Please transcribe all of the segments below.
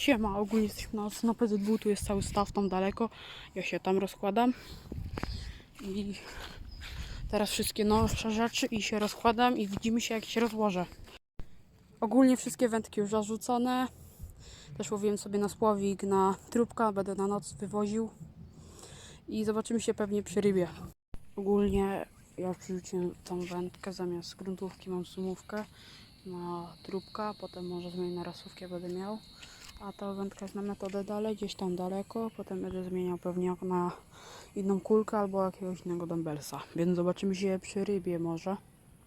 Siema, ogólnie jesteśmy na, na PZW, tu jest cały staw tam daleko. Ja się tam rozkładam. I teraz wszystkie nowsze rzeczy i się rozkładam i widzimy się jak się rozłożę. Ogólnie wszystkie wędki już zarzucone. Też łowiłem sobie na spławik, na trubka, będę na noc wywoził. I zobaczymy się pewnie przy rybie. Ogólnie ja już przerzuciłem tą wędkę, zamiast gruntówki mam sumówkę na trubka, potem może zmienię na rasówkę będę miał. A ta wędka jest na metodę dalej, gdzieś tam daleko, potem będę zmieniał pewnie na inną kulkę albo jakiegoś innego dumbbellsa. Więc zobaczymy się przy rybie może.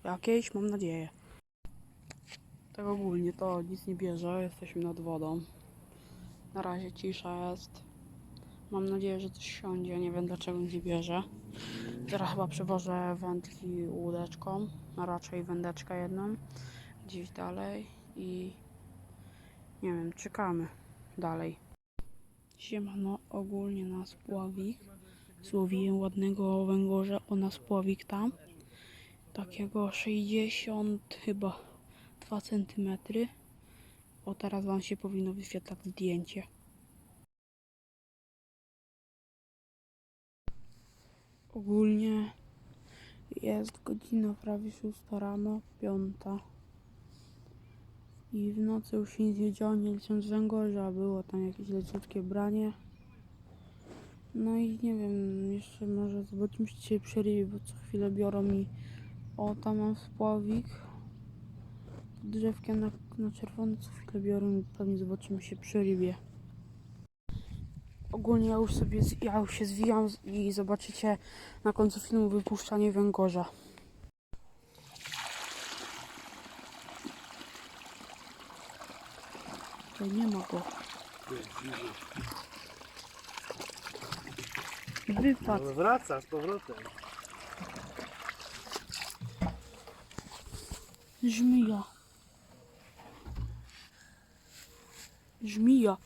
Jakiejś, mam nadzieję. Tak ogólnie to nic nie bierze, jesteśmy nad wodą. Na razie cisza jest. Mam nadzieję, że coś siądzie, nie wiem dlaczego nie bierze. Teraz chyba przewożę wędki łódeczką, a raczej wędeczkę jedną, gdzieś dalej i nie wiem, czekamy dalej. Siemano, ogólnie na spławik. Złowiłem ładnego węgorza o na spławik tam. Takiego 60 chyba 2 cm. O teraz wam się powinno wyświetlać zdjęcie. Ogólnie jest godzina prawie 6 rano, 5. I w nocy już nic nie działo, nie licząc węgorza, było tam jakieś leciutkie branie. No i nie wiem, jeszcze może zobaczymy się dzisiaj bo co chwilę biorą mi... O, tam mam spławik. Drzewkiem na, na czerwono co chwilę biorą i pewnie zobaczymy się przy. Ogólnie ja już sobie, ja już się zwijam i zobaczycie na końcu filmu wypuszczanie węgorza. To nie ma go. Wypadł. No wraca z powrotem. Żmija. Żmija.